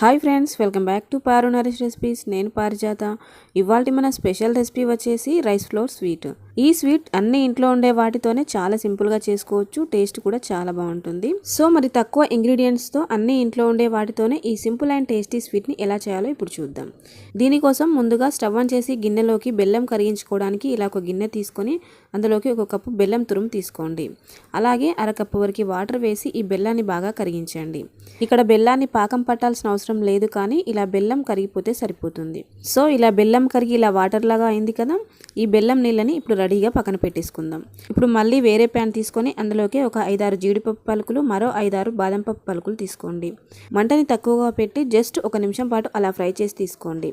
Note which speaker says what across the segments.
Speaker 1: Hi friends welcome back to Paru Naresh recipes. నేను పారిజాత. ఇవాళ మన స్పెషల్ రెసిపీ వచ్చేసి రైస్ ఫ్లోర్ స్వీట్. ఈ స్వీట్ అన్ని ఇంట్లో ఉండే వాటితోనే చాలా సింపుల్గా చేసుకోవచ్చు. టేస్ట్ కూడా చాలా బాగుంటుంది. సో మరి తక్కువ ఇంగ్రీడియంట్స్తో అన్ని ఇంట్లో ఉండే వాటితోనే ఈ సింపుల్ అండ్ టేస్టీ స్వీట్ని ఎలా చేయాలో ఇప్పుడు చూద్దాం. దీనికోసం ముందుగా స్టవ్ ఆన్ చేసి గిన్నెలోకి బెల్లం కరిగించుకోవడానికి ఇలా ఒక గిన్నె తీసుకొని అందులోకి ఒక కప్పు బెల్లం తురుము తీసుకోండి. అలాగే అరకప్పు వరకు వాటర్ వేసి ఈ బెల్లాన్ని బాగా కరిగించండి. ఇక్కడ బెల్లాన్ని పాకం పట్టాల్సిన అవసరం లేదు కానీ ఇలా బెల్లం కరిగిపోతే సరిపోతుంది. సో ఇలా బెల్లం కరిగి ఇలా వాటర్ లాగా అయింది కదా ఈ బెల్లం నీళ్ళని ఇప్పుడు రెడీగా పక్కన పెట్టేసుకుందాం. ఇప్పుడు మళ్ళీ వేరే ప్యాన్ తీసుకొని అందులోకి ఒక ఐదారు జీడిపప్పు పలుకులు మరో ఐదారు బాదం పప్పు పలుకులు తీసుకోండి. మంటని తక్కువగా పెట్టి జస్ట్ ఒక నిమిషం పాటు అలా ఫ్రై చేసి తీసుకోండి.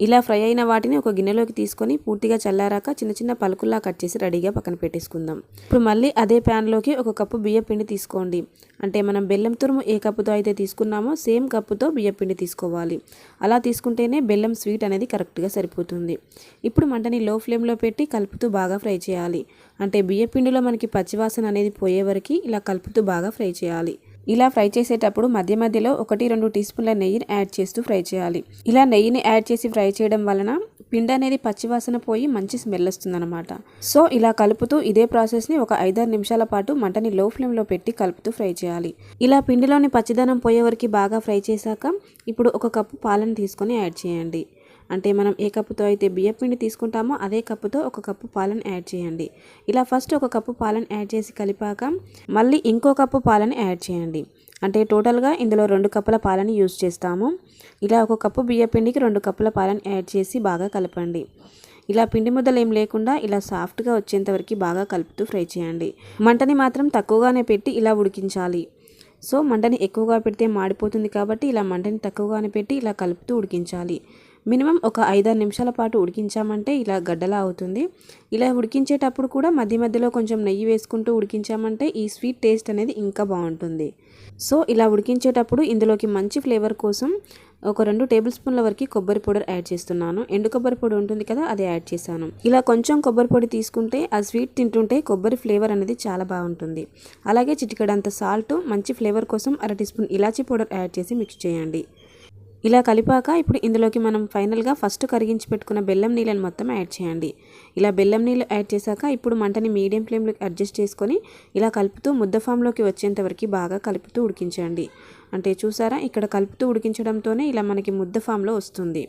Speaker 1: ఇలా ఫ్రై అయిన వాటిని ఒక గిన్నెలోకి తీసుకొని పూర్తిగా చల్లారాక చిన్న చిన్న పలుకుల్లా కట్ చేసి రెడీగా పక్కన పెట్టేసుకుందాం. ఇప్పుడు మళ్ళీ అదే ప్యాన్లోకి ఒక కప్పు బియ్య పిండి తీసుకోండి. అంటే మనం బెల్లం తురుము ఏ కప్పుతో అయితే తీసుకున్నామో సేమ్ కప్పుతో బియ్య పిండి తీసుకోవాలి. అలా తీసుకుంటేనే బెల్లం స్వీట్ అనేది కరెక్ట్గా సరిపోతుంది. ఇప్పుడు మంటని లో ఫ్లేమ్లో పెట్టి కలుపుతూ బాగా ఫ్రై చేయాలి. అంటే బియ్య పిండిలో మనకి పచ్చివాసన అనేది పోయే వరకు ఇలా కలుపుతూ బాగా ఫ్రై చేయాలి. ఇలా ఫ్రై చేసేటప్పుడు మధ్య మధ్యలో ఒకటి రెండు టీ స్పూన్ల నెయ్యిని యాడ్ చేస్తూ ఫ్రై చేయాలి. ఇలా నెయ్యిని యాడ్ చేసి ఫ్రై చేయడం వలన పిండి అనేది పచ్చివాసన పోయి మంచి స్మెల్ వస్తుందన్నమాట. సో ఇలా కలుపుతూ ఇదే ప్రాసెస్ని ఒక ఐదారు నిమిషాల పాటు మంటని లో ఫ్లేమ్లో పెట్టి కలుపుతూ ఫ్రై చేయాలి. ఇలా పిండిలోని పచ్చిదనం పోయే వరకు బాగా ఫ్రై చేశాక ఇప్పుడు ఒక కప్పు పాలను తీసుకొని యాడ్ చేయండి. అంటే మనం ఏ కప్పుతో అయితే బియ్యపిండి తీసుకుంటామో అదే కప్పుతో ఒక కప్పు పాలను యాడ్ చేయండి. ఇలా ఫస్ట్ ఒక కప్పు పాలను యాడ్ చేసి కలిపాక మళ్ళీ ఇంకో కప్పు పాలను యాడ్ చేయండి. అంటే టోటల్గా ఇందులో రెండు కప్పుల పాలని యూజ్ చేస్తాము. ఇలా ఒక కప్పు బియ్యపిండికి రెండు కప్పుల పాలను యాడ్ చేసి బాగా కలపండి. ఇలా పిండి ముద్దలు ఏం లేకుండా ఇలా సాఫ్ట్గా వచ్చేంత వరకు బాగా కలుపుతూ ఫ్రై చేయండి. మంటని మాత్రం తక్కువగానే పెట్టి ఇలా ఉడికించాలి. సో మంటని ఎక్కువగా పెడితే మాడిపోతుంది కాబట్టి ఇలా మంటని తక్కువగానే పెట్టి ఇలా కలుపుతూ ఉడికించాలి. మినిమం ఒక ఐదారు నిమిషాల పాటు ఉడికించామంటే ఇలా గడ్డలా అవుతుంది. ఇలా ఉడికించేటప్పుడు కూడా మధ్య మధ్యలో కొంచెం నెయ్యి వేసుకుంటూ ఉడికించామంటే ఈ స్వీట్ టేస్ట్ అనేది ఇంకా బాగుంటుంది. సో ఇలా ఉడికించేటప్పుడు ఇందులోకి మంచి ఫ్లేవర్ కోసం ఒక రెండు టేబుల్ స్పూన్ల వరకు కొబ్బరి పౌడర్ యాడ్ చేస్తున్నాను. ఎండు కొబ్బరి పొడి ఉంటుంది కదా అది యాడ్ చేశాను. ఇలా కొంచెం కొబ్బరి పొడి తీసుకుంటే ఆ స్వీట్ తింటుంటే కొబ్బరి ఫ్లేవర్ అనేది చాలా బాగుంటుంది. అలాగే చిటికడంత సాల్ట్ మంచి ఫ్లేవర్ కోసం అర టీ స్పూన్ ఇలాచీ పౌడర్ యాడ్ చేసి మిక్స్ చేయండి. ఇలా కలిపాక ఇప్పుడు ఇందులోకి మనం ఫైనల్గా ఫస్ట్ కరిగించి పెట్టుకున్న బెల్లం నీళ్ళని మొత్తం యాడ్ చేయండి. ఇలా బెల్లం నీళ్ళు యాడ్ చేశాక ఇప్పుడు మంటని మీడియం ఫ్లేమ్లోకి అడ్జస్ట్ చేసుకొని ఇలా కలుపుతూ ముద్ద ఫామ్లోకి వచ్చేంత వరకు బాగా కలుపుతూ ఉడికించండి. అంటే చూసారా? ఇక్కడ కలుపుతూ ఉడికించడంతోనే ఇలా మనకి ముద్ద ఫామ్లో వస్తుంది.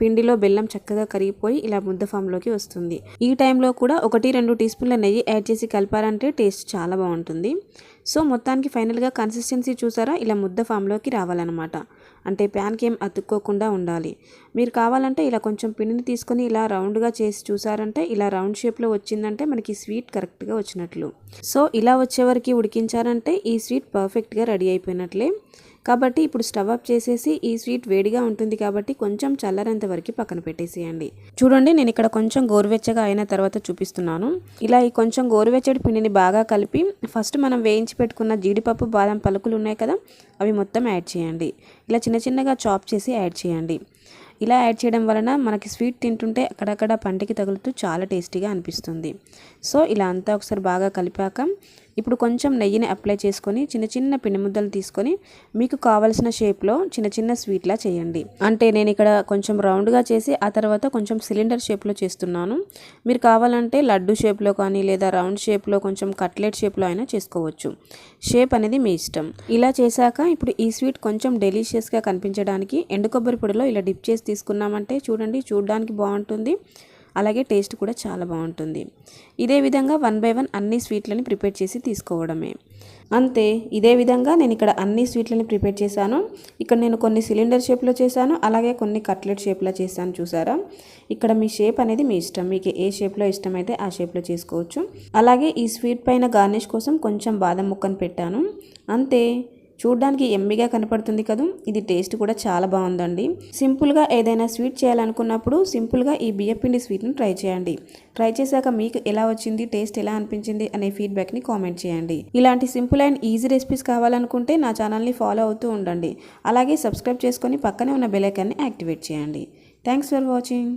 Speaker 1: పిండిలో బెల్లం చక్కగా కరిగిపోయి ఇలా ముద్ద ఫామ్లోకి వస్తుంది. ఈ టైంలో కూడా ఒకటి రెండు టీ స్పూన్ల నెయ్యి యాడ్ చేసి కలిపారంటే టేస్ట్ చాలా బాగుంటుంది. సో మొత్తానికి ఫైనల్గా కన్సిస్టెన్సీ చూసారా? ఇలా ముద్ద ఫామ్లోకి రావాలన్నమాట. అంటే ప్యాన్కి ఏం అతుక్కోకుండా ఉండాలి. మీరు కావాలంటే ఇలా కొంచెం పిండిని తీసుకొని ఇలా రౌండ్గా చేసి చూసారంటే ఇలా రౌండ్ షేప్లో వచ్చిందంటే మనకి స్వీట్ కరెక్ట్గా వచ్చినట్లు. సో ఇలా వచ్చే ఉడికించారంటే ఈ స్వీట్ పర్ఫెక్ట్గా రెడీ అయిపోయినట్లే. కాబట్టి ఇప్పుడు స్టవ్ ఆఫ్ చేసేసి ఈ స్వీట్ వేడిగా ఉంటుంది కాబట్టి కొంచెం చల్లరంత వరకు పక్కన పెట్టేసేయండి. చూడండి నేను ఇక్కడ కొంచెం గోరువెచ్చగా అయిన తర్వాత చూపిస్తున్నాను. ఇలా ఈ కొంచెం గోరువెచ్చడి పిండిని బాగా కలిపి ఫస్ట్ మనం వేయించి పెట్టుకున్న జీడిపప్పు బాదం పలుకులు ఉన్నాయి కదా అవి మొత్తం యాడ్ చేయండి. ఇలా చిన్న చిన్నగా చాప్ చేసి యాడ్ చేయండి. ఇలా యాడ్ చేయడం వలన మనకి స్వీట్ తింటుంటే అక్కడక్కడ పంటికి తగులుతూ చాలా టేస్టీగా అనిపిస్తుంది. సో ఇలా అంతా ఒకసారి బాగా కలిపాక ఇప్పుడు కొంచెం నెయ్యిని అప్లై చేసుకొని చిన్న చిన్న పిండి ముద్దలు తీసుకొని మీకు కావలసిన షేప్లో చిన్న చిన్న స్వీట్లా చేయండి. అంటే నేను ఇక్కడ కొంచెం రౌండ్గా చేసి ఆ తర్వాత కొంచెం సిలిండర్ షేప్లో చేస్తున్నాను. మీరు కావాలంటే లడ్డు షేప్లో కానీ లేదా రౌండ్ షేప్లో కొంచెం కట్లెట్ షేప్లో అయినా చేసుకోవచ్చు. షేప్ అనేది మీ ఇష్టం. ఇలా చేశాక ఇప్పుడు ఈ స్వీట్ కొంచెం డెలిషియస్గా కనిపించడానికి ఎండు కొబ్బరి పొడిలో ఇలా డిప్ చేసి తీసుకున్నామంటే చూడండి చూడడానికి బాగుంటుంది. అలాగే టేస్ట్ కూడా చాలా బాగుంటుంది. ఇదే విధంగా వన్ బై వన్ అన్ని స్వీట్లని ప్రిపేర్ చేసి తీసుకోవడమే. అంతే ఇదే విధంగా నేను ఇక్కడ అన్ని స్వీట్లని ప్రిపేర్ చేశాను. ఇక్కడ నేను కొన్ని సిలిండర్ షేప్లో చేశాను అలాగే కొన్ని కట్లెట్ షేప్లో చేశాను చూసారా? ఇక్కడ మీ షేప్ అనేది మీ ఇష్టం మీకు ఏ షేప్లో ఇష్టమైతే ఆ షేప్లో చేసుకోవచ్చు. అలాగే ఈ స్వీట్ పైన గార్నిష్ కోసం కొంచెం బాదం ముక్కను పెట్టాను. అంతే చూడ్డానికి ఎమ్మిగా కనపడుతుంది కదా. ఇది టేస్ట్ కూడా చాలా బాగుందండి. సింపుల్గా ఏదైనా స్వీట్ చేయాలనుకున్నప్పుడు సింపుల్గా ఈ బియ్యపిండి స్వీట్ని ట్రై చేయండి. ట్రై చేశాక మీకు ఎలా వచ్చింది టేస్ట్ ఎలా అనిపించింది అనే ఫీడ్బ్యాక్ని కామెంట్ చేయండి. ఇలాంటి సింపుల్ అండ్ ఈజీ రెసిపీస్ కావాలనుకుంటే నా ఛానల్ని ఫాలో అవుతూ ఉండండి. అలాగే సబ్స్క్రైబ్ చేసుకొని పక్కనే ఉన్న బెలైకాన్ని యాక్టివేట్ చేయండి. Thanks for watching.